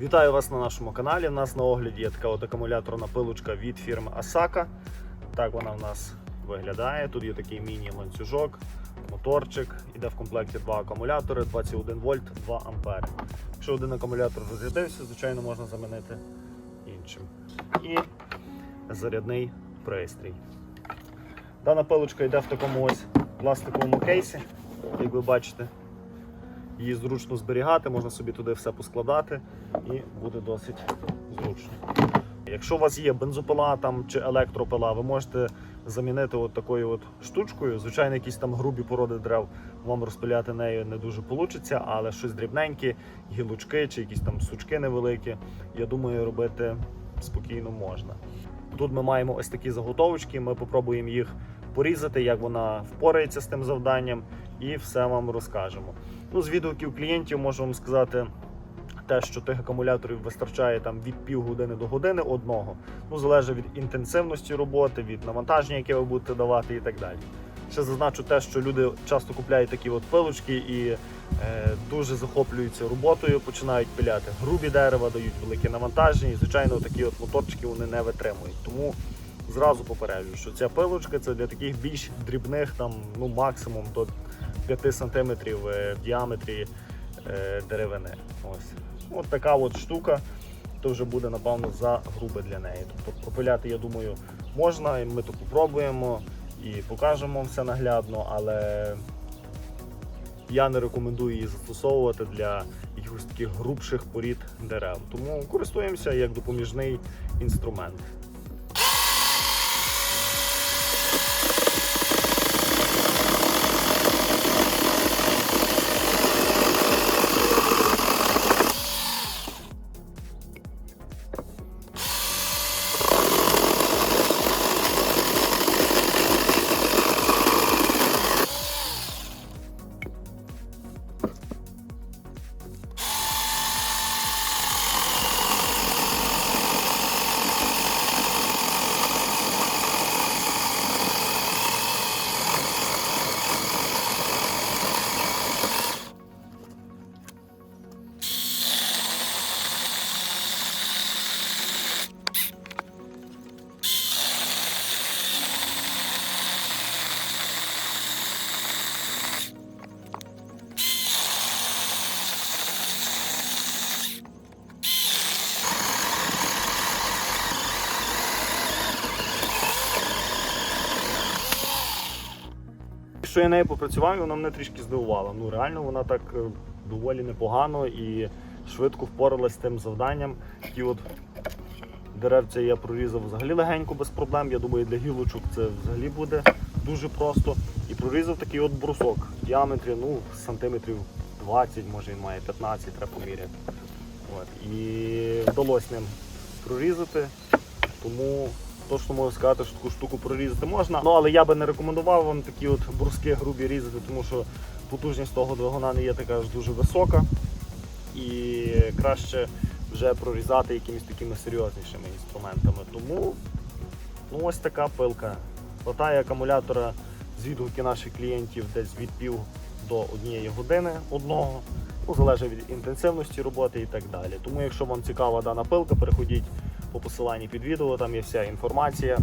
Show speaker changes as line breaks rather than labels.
Вітаю вас на нашому каналі. У нас на огляді є така от акумуляторна пилочка від фірми Asaka. Так вона в нас виглядає. Тут є такий міні-ланцюжок, моторчик, іде в комплекті два акумулятори 21 вольт, 2 ампери. Якщо один акумулятор розрядився, звичайно можна замінити іншим. І зарядний пристрій. Дана пилочка йде в такому ось пластиковому кейсі, як ви бачите. Її зручно зберігати, можна собі туди все поскладати і буде досить зручно. Якщо у вас є бензопила там, чи електропила, ви можете замінити от такою от штучкою. Звичайно, якісь там грубі породи дерев вам розпиляти нею не дуже вийде, але щось дрібненьке, гілочки чи якісь там сучки невеликі, я думаю, робити спокійно можна. Тут ми маємо ось такі заготовочки, ми спробуємо їх порізати, як вона впорається з тим завданням, і все вам розкажемо. Ну, з відгуків клієнтів можу вам сказати те, що тих акумуляторів вистачає там від півгодини до години одного. Ну, залежить від інтенсивності роботи, від навантаження, яке ви будете давати, і так далі. Ще зазначу те, що люди часто купляють такі от пилочки і е, дуже захоплюються роботою, починають пиляти грубі дерева, дають велике навантаження, і звичайно, такі от моторчики вони не витримують. Тому зразу попереджую, що ця пилочка це для таких більш дрібних, там ну максимум до 5 см в діаметрі е, деревини. Ось. От така от штука, то вже буде, напевно, за грубе для неї. Тобто пропиляти, я думаю, можна, і ми то попробуємо і покажемо все наглядно, але я не рекомендую її застосовувати для якихось таких грубших порід дерев. Тому користуємося як допоміжний інструмент. Що я нею попрацював, вона мене трішки здивувала. Ну реально вона так е, доволі непогано і швидко впоралась з тим завданням. Ті от деревця я прорізав взагалі легенько без проблем. Я думаю, для гілочок це взагалі буде дуже просто. І прорізав такий от брусок в діаметрі ну, сантиметрів 20, може він має 15, треба поміряти. От. І вдалося ним прорізати. Тому точно можу сказати, що таку штуку прорізати можна. Ну, але я би не рекомендував вам такі от бруски грубі різати, тому що потужність того двигуна не є така аж дуже висока. І краще вже прорізати якимись такими серйознішими інструментами. Тому ну, ось така пилка. Хватає акумулятора з відгуки наших клієнтів десь від пів до однієї години одного. Ну, залежить від інтенсивності роботи і так далі. Тому, якщо вам цікава дана пилка, переходіть по посиланні під відео, там є вся інформація.